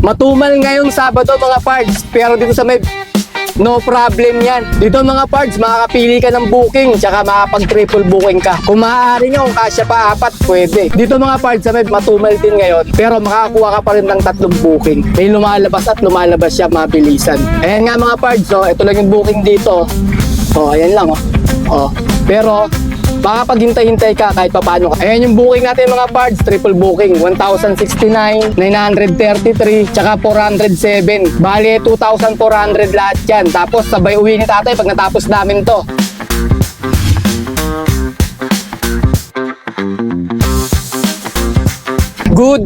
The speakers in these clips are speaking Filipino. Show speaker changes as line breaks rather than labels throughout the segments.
Matumal ngayong Sabado mga parts, pero dito sa may No problem yan. Dito mga parts, makakapili ka ng booking, tsaka makapag triple booking ka. Kung maaari nyo, kung kasya pa apat, pwede. Dito mga parts, sa may matumal din ngayon, pero makakakuha ka pa rin ng tatlong booking. May lumalabas at lumalabas siya mabilisan. Ayan nga mga parts, oh, ito lang yung booking dito. Oh, ayan lang oh. Oh, pero makapaghintay-hintay ka kahit papaano. Ayan yung booking natin mga parts, triple booking, 1,069, 933, tsaka 407. Bali, 2,400 lahat yan. Tapos sabay uwi ni tatay pag natapos namin to.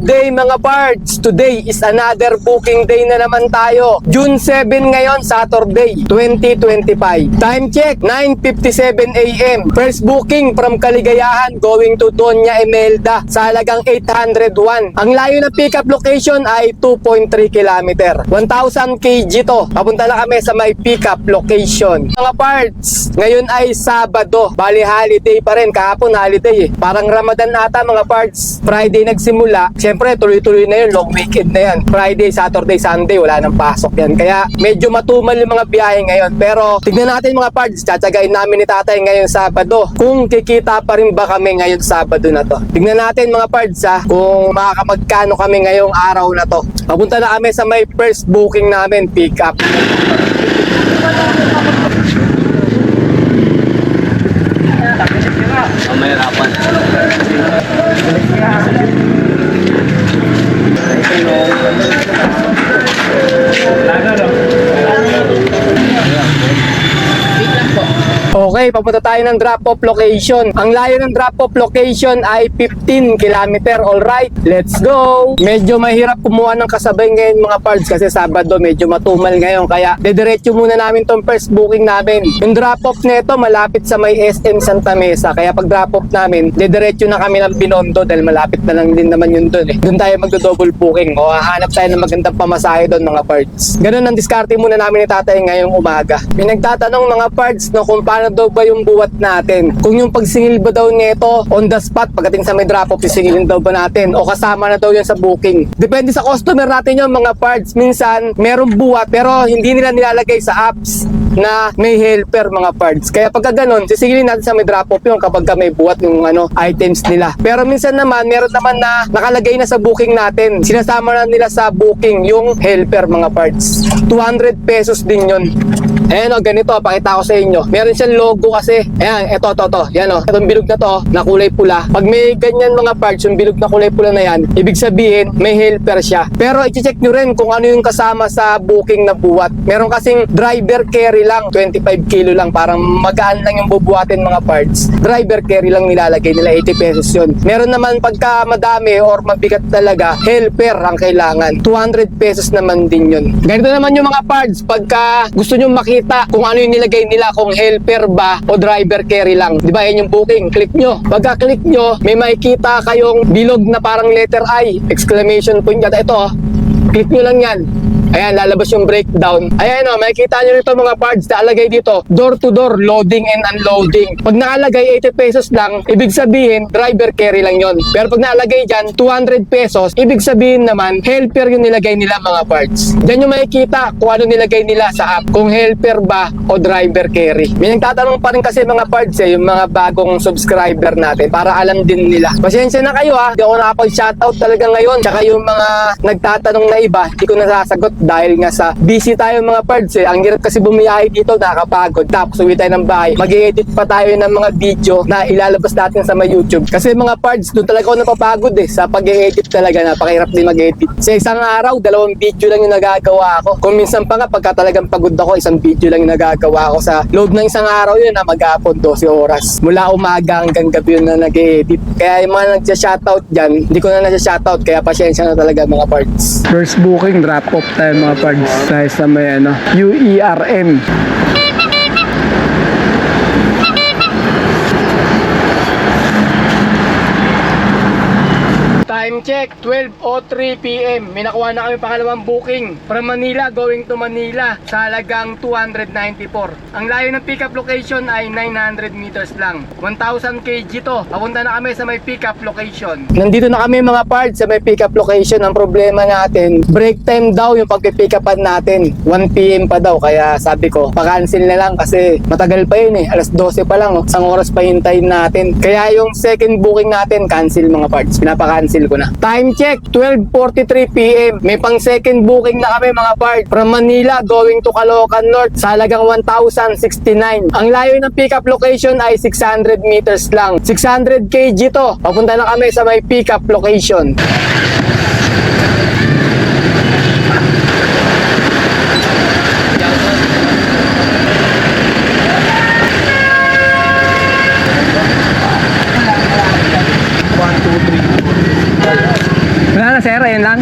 Day mga parts! Today is another booking day na naman tayo. June 7 ngayon, Saturday, 2025. Time check, 9.57 a.m. First booking from Kaligayahan going to Doña Emelda sa halagang 801. Ang layo ng pickup location ay 2.3 km. 1,000 kg to. Papunta na kami sa may pickup location. Mga parts, ngayon ay Sabado. Bali holiday pa rin. Kahapon holiday eh. Parang Ramadan ata mga parts. Friday nagsimula. Siyempre tuloy-tuloy na yun. Long weekend na yan. Friday, Saturday, Sunday. Wala nang pasok yan. Kaya medyo matumal yung mga biyahe ngayon. Pero tignan natin mga parts. Tsatsagain namin ni tatay ngayon Sabado. Kung kikita pa rin ba kami ngayon Sabado na to. Tignan natin mga parts ha. Kung makakapagkano kami ngayong araw na to. Papunta na kami sa may first booking namin. Pick up.
Mahirapan.
Okay, papunta tayo ng drop-off location. Ang layo ng drop-off location ay 15 km. Alright, let's go! Medyo mahirap kumuha ng kasabay ngayon mga parts kasi Sabado medyo matumal ngayon. Kaya dediretso muna namin tong first booking namin. Yung drop-off nito malapit sa may SM Santa Mesa. Kaya pag drop-off namin, dediretso na kami ng Binondo dahil malapit na lang din naman yun doon eh. Doon tayo magdo-double booking o hahanap tayo ng magandang pamasahe doon mga parts. Ganun ang diskarte muna namin ni tatay ngayong umaga. May nagtatanong mga parts no kung paano daw ba yung buwat natin. Kung yung pagsingil ba daw nito on the spot pagdating sa may drop off sisingilin daw ba natin o kasama na daw yan sa booking. Depende sa customer natin yung mga parts. Minsan merong buwat pero hindi nila nilalagay sa apps na may helper mga parts. Kaya pagka ganun, sisingilin natin sa may drop off yung kapag may buwat yung ano items nila. Pero minsan naman meron naman na nakalagay na sa booking natin. Sinasama na nila sa booking yung helper mga parts. 200 pesos din yun. Ayan o, ganito, pakita ko sa inyo. Meron siyang logo kasi. Ayan, eto, to, to. Yan o, itong bilog na to, na kulay pula. Pag may ganyan mga parts, yung bilog na kulay pula na yan, ibig sabihin, may helper siya. Pero i-check nyo rin kung ano yung kasama sa booking na buwat. Meron kasing driver carry lang, 25 kilo lang, parang magaan lang yung bubuhatin mga parts. Driver carry lang nilalagay nila, 80 pesos yun. Meron naman pagka madami or mabigat talaga, helper ang kailangan. 200 pesos naman din yun. Ganito naman yung mga parts, pagka gusto nyo makita kung ano yung nilagay nila, kung helper ba o driver carry lang. Di ba yan yung booking? Click nyo. Pagka click nyo, may makikita kayong bilog na parang letter I, exclamation point yata. Ito oh, click nyo lang yan. Ayan, lalabas yung breakdown. Ayan o, makikita nyo rito mga parts nakalagay dito. Door to door, loading and unloading. Pag nakalagay 80 pesos lang, ibig sabihin, driver carry lang yon. Pero pag nakalagay dyan, 200 pesos, ibig sabihin naman, helper yung nilagay nila mga parts. Diyan yung makikita kung ano nilagay nila sa app. Kung helper ba o driver carry. May nagtatanong pa rin kasi mga parts eh, yung mga bagong subscriber natin para alam din nila. Pasensya na kayo ha, hindi ako nakapag-shoutout talaga ngayon. Tsaka yung mga nagtatanong na iba, hindi ko nasasagot dahil nga sa busy tayo mga parts eh. Ang hirap kasi bumiyahe dito, nakakapagod. Tapos uwi tayo ng bahay. Mag-edit pa tayo ng mga video na ilalabas natin sa may YouTube. Kasi mga parts, doon talaga ako napapagod eh. Sa pag-edit talaga, napakahirap din mag-edit. Sa isang araw, dalawang video lang yung nagagawa ko. Kung minsan pa nga, pagka talagang pagod ako, isang video lang yung nagagawa ko. Sa loob ng isang araw yun, na mag-aapon 12 oras. Mula umaga hanggang gabi yun na nag-edit. Kaya yung mga nagsya-shoutout dyan, hindi ko na nasa-shoutout, kaya pasyensya na talaga mga parts.
First booking, drop off tayo mga parts tayo sa may ano, UERM.
Time check, 12.03 p.m. May nakuha na kami pangalawang booking from Manila going to Manila sa halagang 294. Ang layo ng pickup location ay 900 meters lang. 1,000 kg to. Papunta na kami sa may pickup location. Nandito na kami mga parts sa may pickup location. Ang problema natin, break time daw yung pagpipick upan natin. 1 p.m. pa daw. Kaya sabi ko, pa-cancel na lang kasi matagal pa yun eh. Alas 12 pa lang. oh. Isang oras pa hintayin natin. Kaya yung second booking natin, cancel mga parts. Pinapa-cancel ko na. Time check, 12.43 p.m. May pang second booking na kami mga parts. From Manila going to Caloocan North sa halagang 1,069. Ang layo ng pickup location ay 600 meters lang. 600 kg to. Papunta na kami sa may pickup location. Wala na sir, ayan lang.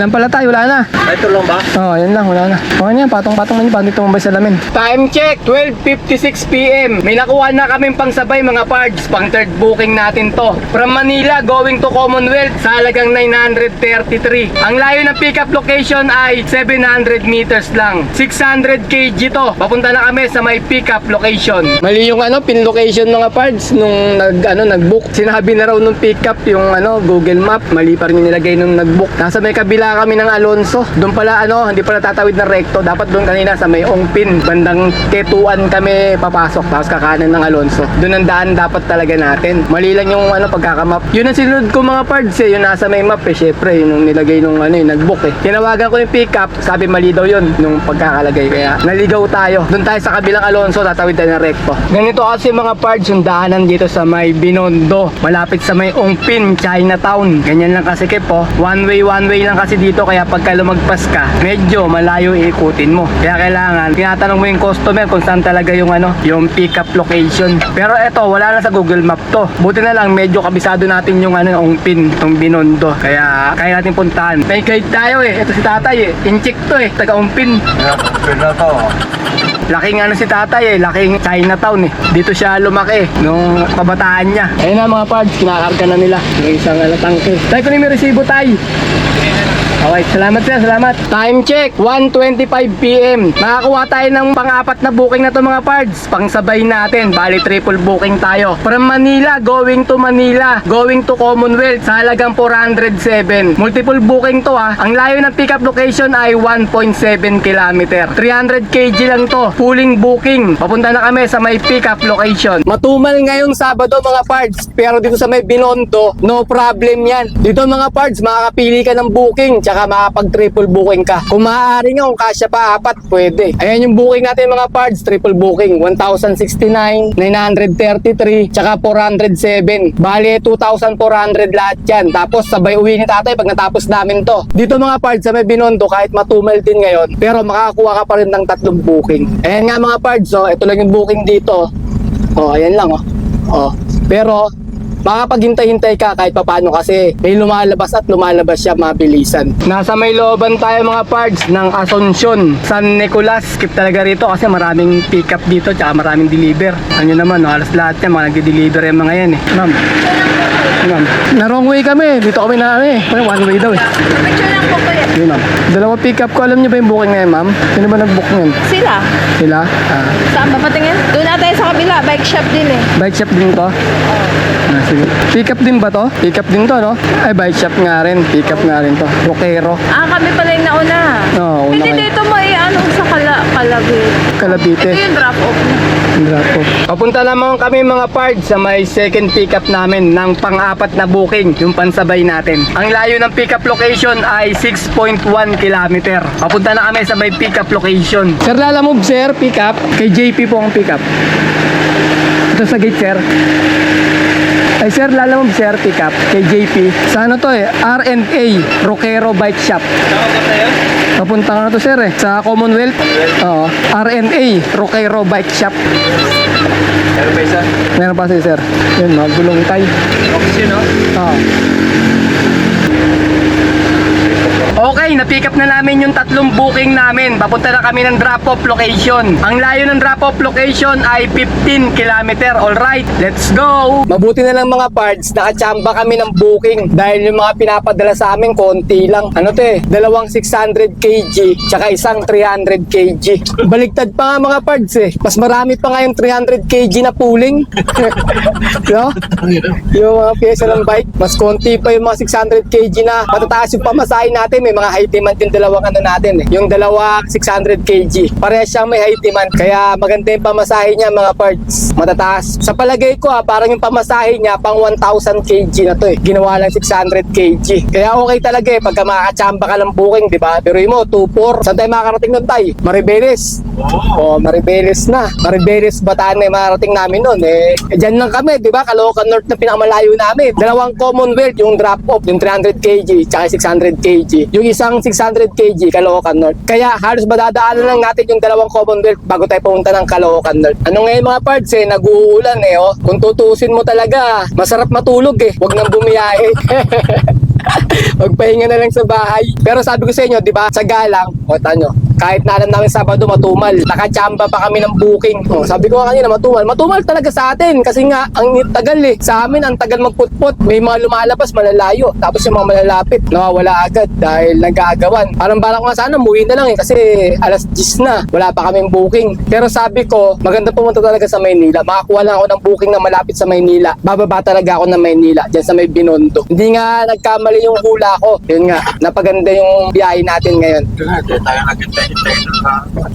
Yan lang pala tayo, wala na.
Ito lang ba?
Oo, oh, yan lang, wala na. Okay na yan, patong-patong na yun, paano tumambay sa lamin. Time check, 12.56pm. May nakuha na kaming pangsabay mga parts, pang third booking natin to. From Manila, going to Commonwealth, sa halagang 933. Ang layo ng pickup location ay 700 meters lang. 600 kg to. Papunta na kami sa may pickup location. Mali yung ano, pin location mga parts nung nag, ano, nag-book. Sinabi na raw nung pickup yung ano, Google Map. Mali pa rin yung nilagay nung nag-book. Nasa may kabila kami ng Alonso. Doon pala ano, hindi pala tatawid ng rekto. Dapat doon kanina sa may Ongpin. Bandang Ketuan kami papasok. Tapos kakanan ng Alonso. Doon ang daan dapat talaga natin. Mali lang yung ano, pagkakamap. Yun ang sinunod ko mga parts eh. Yung nasa may map eh. Syempre, yun yung nilagay nung ano, yung nag-book eh. Tinawagan ko yung pickup. Sabi mali daw yun nung pagkakalagay. Kaya naligaw tayo. Doon tayo sa kabilang Alonso. Tatawid tayo ng rekto. Ganito kasi mga parts yung daanan dito sa may Binondo. Malapit sa may Ongpin, Chinatown. Ganyan lang kasi kip oh. One way, one way lang kasi dito. Kaya pagka lumagpas ka, medyo malayo iikutin mo. Kaya kailangan, tinatanong mo yung customer kung saan talaga yung ano, yung pick up location. Pero eto, wala na sa Google Map to. Buti na lang, medyo kabisado natin yung ano, Ongpin, yung Binondo. Kaya kaya natin puntahan. May guide tayo eh. Ito si tatay eh. Incheck to eh. Taga Ongpin.
Pwede to.
Laking ano si tatay eh, laking Chinatown eh. Dito siya lumaki nung kabataan niya. Ayun na mga parts, kinakarga na nila. Yung isang ano, tangke. Tay, kunin yung resibo tay. Okay, salamat sir, salamat. Time check, 1.25pm. Nakakuha tayo ng pang-apat na booking na to mga parts. Pangsabay natin, bali triple booking tayo. From Manila, going to Manila, going to Commonwealth, sa halagang 407. Multiple booking to ah. Ang layo ng pickup location ay 1.7 km. 300 kg lang to. Pulling booking. Papunta na kami sa may pickup location. Matumal ngayong Sabado mga parts. Pero dito sa may Binondo, no problem yan. Dito mga parts, makakapili ka ng booking tsaka makapag triple booking ka. Kung maaari nga, kung kasya pa apat, pwede. Ayan yung booking natin mga parts, triple booking. 1,069, 933, tsaka 407. Bali, 2,400 lahat yan. Tapos sabay uwi ni tatay pag natapos namin to. Dito mga parts sa may Binondo, kahit matumal din ngayon, pero makakakuha ka pa rin ng tatlong booking. Ayan nga mga parts, oh, ito lang yung booking dito. Oh, ayan lang oh. Oh. Pero makapaghintay-hintay ka kahit papano kasi may lumalabas at lumalabas siya mabilisan. Nasa may looban tayo mga parts ng Asuncion, San Nicolas. Skip talaga rito kasi maraming pick up dito tsaka maraming deliver. Ano naman, no, halos lahat yan, mga nagde-deliver yung mga yan eh. Ma'am. Ma'am. Na wrong way kami. Dito kami na ano eh. One way daw eh.
Picture lang po kayo.
Yun ma'am. Dalawa pick up ko. Alam niyo ba yung booking na yun ma'am? Sino ba nag-book ngayon?
Sila.
Sila? Ah.
Saan ba patingin? Doon na tayo sa kabila. Bike shop din eh.
Bike shop din to? Ah, sige. Pick up din ba to? Pick up din to, no? Ay, bike shop nga rin. Pick up nga rin to. Rokero.
Ah, kami pala yung nauna.
Oo, una
Hindi
kayo.
dito mo i-ano sa kala kalabit.
Kalabite.
Ito yung drop off niya.
Drop off. Papunta naman kami mga parts sa may second pick up namin ng pang-apat na booking, yung pansabay natin. Ang layo ng pick up location ay 6.1 km. Papunta na kami sa may pick up location. Sir, lalamove sir, pick up. Kay JP po ang pick up. Ito sa gate sir. Ay sir, lalamove sir, pick up. Kay JP. Sa ano to eh? R&A, Roquero Bike Shop. Papunta ka na to sir eh. Sa Commonwealth. Oo. R&A, Roquero Bike Shop.
Meron ba isa?
Meron pa si sir. Yun, mga gulong tay.
Oxy, no?
Oo. Okay, na-pick up na namin yung tatlong booking namin. Papunta na kami ng drop-off location. Ang layo ng drop-off location ay 15 km. Alright, let's go! Mabuti na lang mga parts, nakachamba kami ng booking dahil yung mga pinapadala sa amin, konti lang. Ano to eh, dalawang 600 kg, tsaka isang 300 kg. Baligtad pa nga mga parts eh. Mas marami pa nga yung 300 kg na pooling. no? Yung mga pyesa ng bike, mas konti pa yung mga 600 kg na matataas yung pamasahe natin. May mga high demand yung dalawang ano natin eh. Yung dalawa 600 kg. Parehas siyang may high demand. Kaya maganda yung pamasahe niya mga parts. Matataas. Sa palagay ko ah, parang yung pamasahe niya pang 1,000 kg na to eh. Ginawa lang 600 kg. Kaya okay talaga eh pagka makakachamba ka ng booking, di ba? Pero mo, 2-4. Saan tayo makakarating nun tay? Maribeles. Oh, Maribeles na. Maribeles, Bataan na yung marating namin nun. Eh, eh dyan lang kami, di ba? Caloocan North na pinakamalayo namin. Dalawang Commonwealth, yung drop-off, yung 300 kg, tsaka 600 kg. Yung isang 600 kg, Caloocan North. Kaya halos madadaanan lang natin yung dalawang Commonwealth bago tayo pumunta ng Caloocan North. Ano ngayon mga parts eh, nag-uulan eh, oh. Kung tutusin mo talaga, masarap matulog eh. Huwag nang bumiyahe. Magpahinga na lang sa bahay. Pero sabi ko sa inyo, di ba, sa galang, o tanyo, kahit na alam namin Sabado matumal, nakachamba pa kami ng booking. O, sabi ko nga kanina, matumal. Matumal talaga sa atin kasi nga, ang tagal eh. Sa amin, ang tagal magputput. May mga lumalabas, malalayo. Tapos yung mga malalapit, nawawala agad dahil nag-aagawan. Parang balak ko nga sana, muwi na lang eh kasi alas 10 na. Wala pa kaming booking. Pero sabi ko, maganda pumunta talaga sa Maynila. Makakuha lang ako ng booking na malapit sa Maynila. Bababa talaga ako ng Maynila, dyan sa may Binondo. Hindi nga nagkamali yung hula ko. Yun nga, napaganda yung biyahe natin ngayon.
tayo nagkintay-hintay na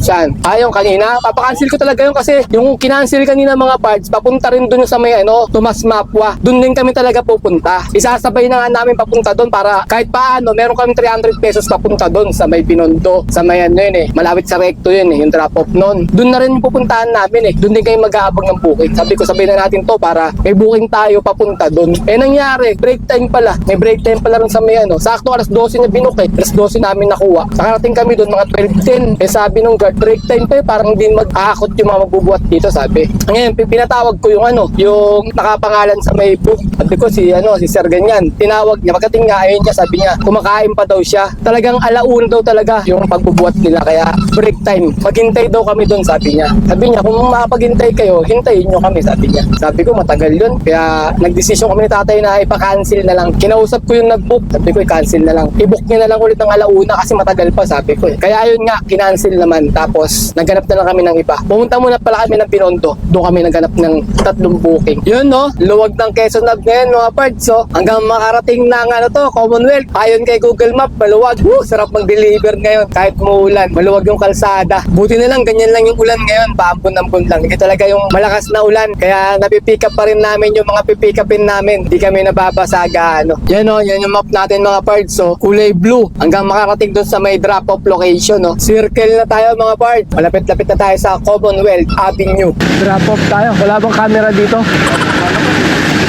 Saan? Ah, yung kanina. Papakancel ko talaga yun kasi yung kinancel kanina mga parts, papunta rin dun sa may ano, Tomas Mapua. Dun din kami talaga pupunta. Isasabay na nga namin papunta dun para kahit paano, meron kami 300 pesos papunta dun sa may Binondo. Sa may ano yun eh, malapit sa recto yun eh, yung drop off nun. Dun na rin yung pupuntahan namin eh. Dun din kayo mag-aabang ng booking. Sabi ko, sabay na natin to para may booking tayo papunta dun. Eh nangyari, break time pala. May break time pala rin sa may ano. Sakto alas 12 na binok eh. Alas 12 namin nakuha. Nakarating kami dun mga 12.10. Eh sabi nung guard, break time pa eh. Parang hindi mag-aakot yung mga magbubuhat dito, sabi. Ngayon, pi- pinatawag ko yung ano, yung nakapangalan sa may book. Sabi ko si ano, si Sir ganyan. Tinawag niya, pagkating nga ayun niya, sabi niya, kumakain pa daw siya. Talagang alauna daw talaga yung pagbubuhat nila. Kaya break time. Maghintay daw kami dun, sabi niya. Sabi niya, kung makapaghintay kayo, hintayin niyo kami, sabi niya. Sabi ko, matagal yun. Kaya nagdesisyon kami ni tatay na ipa-cancel na lang. Kinausap ko yung nag-book. Sabi ko, i-cancel na lang. I-book niya na lang ulit ng alauna kasi matagal pa, sabi ko. Kaya ayun nga, kinancel naman. Tapos, naghanap na lang kami ng iba. Pumunta muna pala kami ng Pinondo. Doon kami naghanap ng tatlong booking. Yun, no? Luwag ng Quezon Hub ngayon, mga parts, so. Hanggang makarating ng ano to, Commonwealth. Ayon kay Google Map, maluwag. Woo, sarap mag-deliver ngayon kahit muulan. Maluwag yung kalsada. Buti na lang, ganyan lang yung ulan ngayon. Paampun-ampun lang. Hindi talaga yung malakas na ulan. Kaya napipick up pa rin namin yung mga pipick upin namin. Hindi kami nababasaga, ano. Yan, no? Yan yung map natin, mga parts, so. Kulay blue. Hanggang makarating doon sa may drop-off location, no? Circle na tayo, mga parts. Malapit-lapit na tayo sa Commonwealth Avenue.
Drop off tayo. Wala bang camera dito?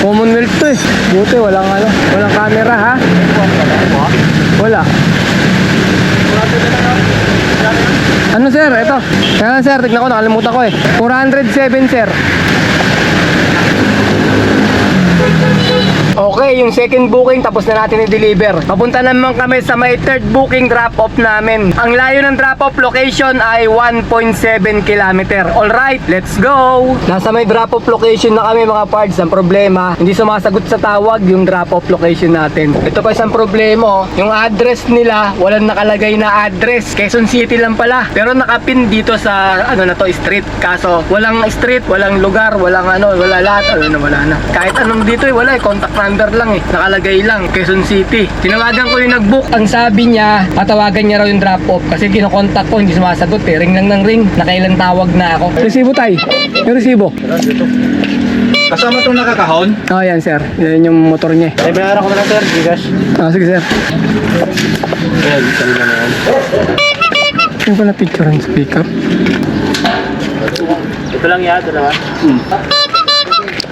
Commonwealth to eh. Buti walang ano, walang camera ha. Wala. Ano sir? Ito. Kaya sir, tignan ko, nakalimutan ko eh. 407 sir.
Okay, yung second booking tapos na natin i-deliver. Papunta naman kami sa may third booking drop-off namin. Ang layo ng drop-off location ay 1.7 km. Alright, let's go! Nasa may drop-off location na kami mga parts. Ang problema, hindi sumasagot sa tawag yung drop-off location natin. Ito pa isang problema, oh. yung address nila, walang nakalagay na address. Quezon City lang pala. Pero nakapin dito sa ano na to, street. Kaso, walang street, walang lugar, walang ano, wala lahat. Ano na, wala na. Kahit anong dito eh, wala eh. Contact number lang eh. Nakalagay lang, Quezon City. Tinawagan ko yung nag-book. Ang sabi niya, patawagan niya raw yung drop-off. Kasi kinokontak ko, hindi sumasagot eh. Ring lang ng ring. Nakailan tawag na ako.
Resibo tay. Yung resibo.
Kasama itong nakakahon.
Oh, yan sir. Yan yung motor niya eh.
Ay, bayaran ko na lang sir, bigas.
Ah, sige sir.
Ayan, isang na yan.
Yung pala picture ng speak up.
Ito lang yan, dalawa.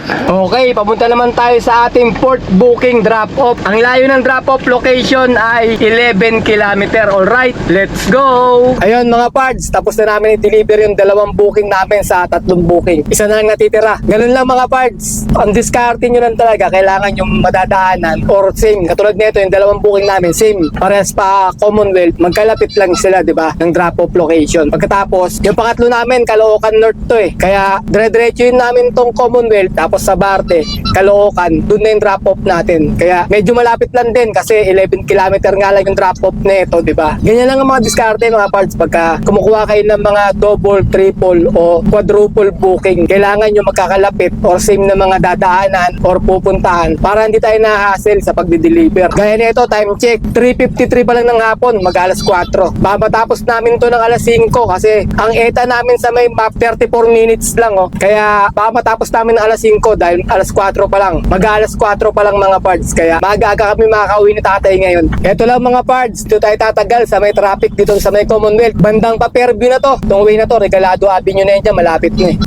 Okay, papunta naman tayo sa ating port booking drop-off. Ang layo ng drop-off location ay 11 km. Alright, let's go! Ayun mga parts, tapos na namin i-deliver yung dalawang booking namin sa tatlong booking. Isa na lang natitira. Ganun lang mga parts. Ang discarte nyo lang talaga, kailangan yung madadaanan or same. Katulad nito, yung dalawang booking namin, same. Parehas pa Commonwealth. Magkalapit lang sila, di ba? Ng drop-off location. Pagkatapos, yung pangatlo namin, Caloocan North to eh. Kaya dire-diretso yun namin tong Commonwealth. Tapos sa Barte, Caloocan, dun na yung drop-off natin. Kaya medyo malapit lang din kasi 11 km nga lang yung drop-off nito, di ba? Ganyan lang ang mga diskarte mga parts pagka kumukuha kayo ng mga double, triple o quadruple booking. Kailangan nyo magkakalapit or same na mga dadaanan or pupuntahan para hindi tayo na-hassle sa pagdi-deliver. Gaya nito, time check, 3.53 pa lang ng hapon, mag alas 4. Mamatapos namin to ng alas 5 kasi ang ETA namin sa may map 34 minutes lang oh. Kaya baka matapos namin ng alas 5 dahil alas 4 pa lang. Mag alas 4 pa lang mga parts. Kaya maaga kami makakauwi ni tatay ngayon. Ito lang mga parts. Dito tayo tatagal sa may traffic dito sa may Commonwealth. Bandang pa Fairview na to. Itong way na to. Regalado Avenue na yun dyan. Malapit na eh.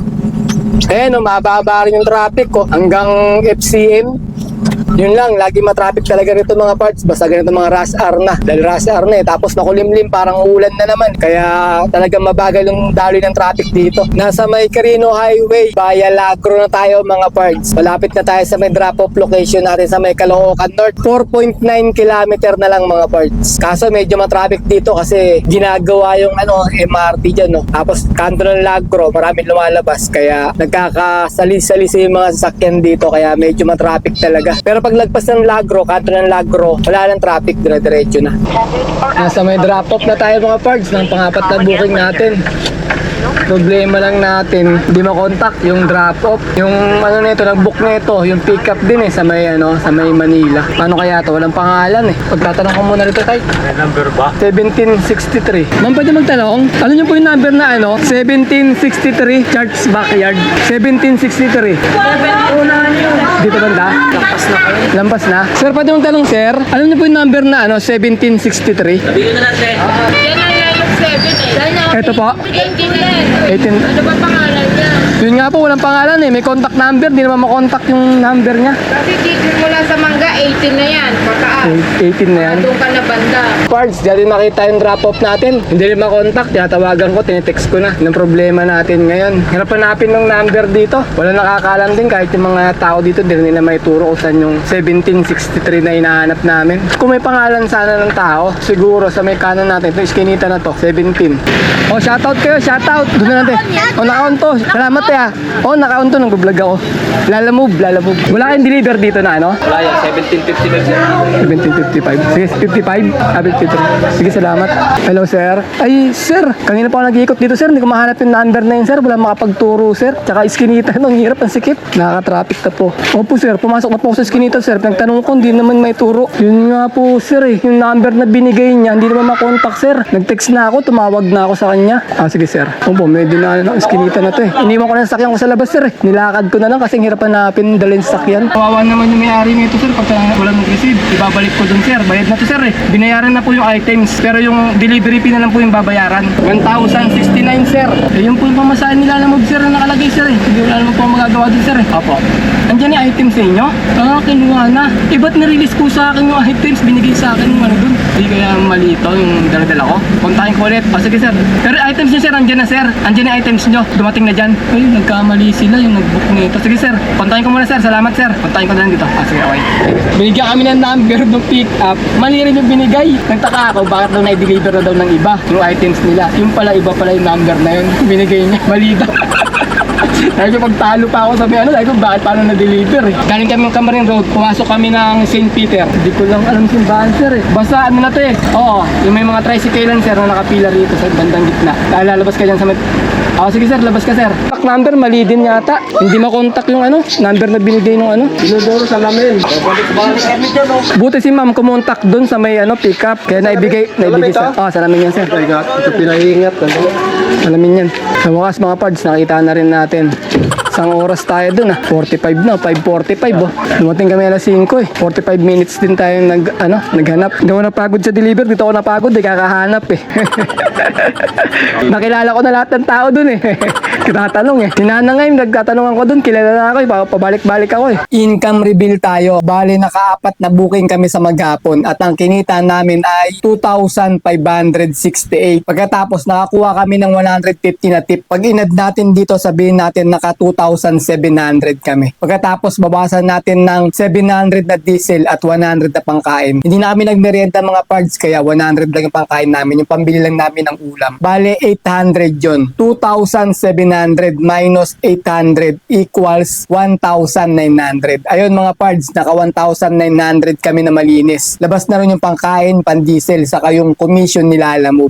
Ayan, oh, mababa rin yung traffic ko hanggang FCM. Yun lang, lagi matraffic talaga rito mga parts. Basta ganito mga rush hour na. Dahil rush hour na eh. Tapos nakulimlim, parang ulan na naman. Kaya talagang mabagal yung daloy ng traffic dito. Nasa may Carino Highway, Baya Lagro na tayo mga parts. Malapit na tayo sa may drop-off location natin sa may Caloocan North. 4.9 kilometer na lang mga parts. Kaso medyo matraffic dito kasi ginagawa yung ano, MRT dyan. No? Tapos kanto ng Lagro, maraming lumalabas. Kaya nagkakasalis-salis yung mga sasakyan dito. Kaya medyo matraffic talaga. Pero pag lagpas ng Lagro, kanto ng Lagro, wala nang traffic, dire-diretso na. Nasa may drop-off na tayo mga parts ng pangapat na booking natin. Problema lang natin, hindi makontak yung drop-off. Yung ano nito, nag-book nito, yung pick-up din eh sa may ano, sa may Manila. Ano kaya to? Walang pangalan eh. Pagtatanong ko muna nito, tay.
May number ba?
1763. Ma'am, pwede magtanong? Ano niyo po yung number na ano? 1763 Church Backyard. 1763. Dito banda? Lampas na Lampas na? Sir, pwede magtanong, sir? Ano niyo po yung number na ano? 1763?
Yan na yan yung 7 eh.
Ito po?
18
18.
Ano ba pangalan niya?
Yun nga po, walang pangalan eh. May contact number. Di naman makontak yung number niya.
Kasi dito mula sa mangga, 18 na yan. Pataas.
18 na yan.
Doon ka na banda.
Parts, dyan rin nakita yung drop-off natin. Hindi rin makontak, tinatawagan ko, tinitext ko na. Yung problema natin ngayon. Hirap hanapin ng number dito. Wala nakakalam din kahit yung mga tao dito, hindi rin nila may turo kung saan yung 1763 na hinahanap namin. Kung may pangalan sana ng tao, siguro sa may kanan natin, ito iskinita na to, 17. Oh, shoutout kayo, shoutout. Doon na natin. Oh, naka-on to. Salamat ah. Oh, naka-on to, nag-vlog ako. Lalamove, lalamove. Wala kayong deliver dito na ano?
Wala yan, 1755
1755. Sige, 55. Sabi 53. Sige, salamat. Hello, sir. Ay, sir. Kanina pa ako nag-iikot dito, sir. Hindi ko mahanap yung number na sir. Wala makapagturo, sir. Tsaka iskinita. Ang hirap, ang sikip. Nakaka-traffic na po. Opo, sir. Pumasok na po sa iskinita, sir. Nagtanong ko, hindi naman may turo. Yun nga po, sir, eh. Yung number na binigay niya, hindi naman makontak, sir. Nag-text na ako, tumawag na ako sa kanya. Ah, sige, sir. Opo, may dinaanan ng iskinita na to, eh. Iniwan ko na sakyan ko sa labas, sir, eh. Nilakad ko na lang kasi hirap hanapin dalhin sa sakyan. Kawawa naman yung may-ari nito, sir. Pagka wala nang receive, ibabalik ko dun, sir. Bayad na to, sir, eh. Binayaran na po yung items. Pero yung delivery fee na lang po yung babayaran. 1,069, sir. Eh, yun po yung pamasahan nila na sir, na nakalagay, sir, eh. Hindi wala naman po magagawa dun, sir, eh. Opo. Andiyan yung items sa inyo? Ah, kinuha na. Eh, ba't nirelease ko sa akin yung items? Binigay sa akin yung ano dun. Hindi kaya mali ito, yung daladala ko. Puntahin ko ulit. O, sige, sir. Pero items niyo, sir, andyan na, sir. Andyan yung items niyo. Dumating na dyan. Ay, nagkamali sila yung nag-book nito. Sige, sir. Puntahin ko muna, sir. Salamat, sir. Puntahin ko na lang dito. Ah, sige, okay. Binigyan kami ng number ng pick up. Mali rin yung binigay. Nagtaka ako, bakit daw na-deliver na daw ng iba yung items nila. Yung pala, iba pala yung number na yun. Binigay niya. Mali daw. Dahil yung pagtalo pa ako sabi ano, dahil ko bakit paano na-deliver eh. Galing kami ng Camarin Road, pumasok kami ng St. Peter. Hindi ko lang alam yung sir eh. Basta ano na to eh. Oo, yung may mga tricycle sir na nakapila rito sa bandang gitna. Dahil lalabas ka dyan sa may... Oo, sige sir, labas ka sir. Contact number, mali din yata. Hindi makontak yung ano, number na binigay ng ano.
Inodoro sa lamin. Oh.
Buti si ma'am kumontak doon sa may ano, pick up. Kaya naibigay, naibigay sa... Oo, sa namin yan sir.
Ito pinahingat.
Alamin yan. Sa wakas mga parts, nakita na rin natin. Isang oras tayo dun ah. 45 na, 5.45 oh. Dumating kami alas 5 eh. 45 minutes din tayo nag, ano, naghanap. Hindi ako napagod sa deliver. Dito ako napagod eh. Kakahanap eh. Nakilala ko na lahat ng tao dun eh.
Tinatanong eh. Sinanangay, nagtatanungan ko dun. Kilala na ako eh. Pa- Pabalik-balik ako eh.
Income reveal tayo. Bali, nakaapat na booking kami sa maghapon at ang kinita namin ay 2,568. Pagkatapos, nakakuha kami ng 150 na tip. Pag inad natin dito, sabihin natin naka 2,700 kami. Pagkatapos, babasan natin ng 700 na diesel at 100 na pangkain. Hindi na kami nagmerienda mga parts, kaya 100 lang yung pangkain namin. Yung pambili lang namin ng ulam. Bale, 800 yun. 2,700 minus 800 equals 1,900. Ayun mga parts, naka 1,900 kami na malinis. Labas na rin yung pangkain, pan-diesel, saka yung commission nila alam mo.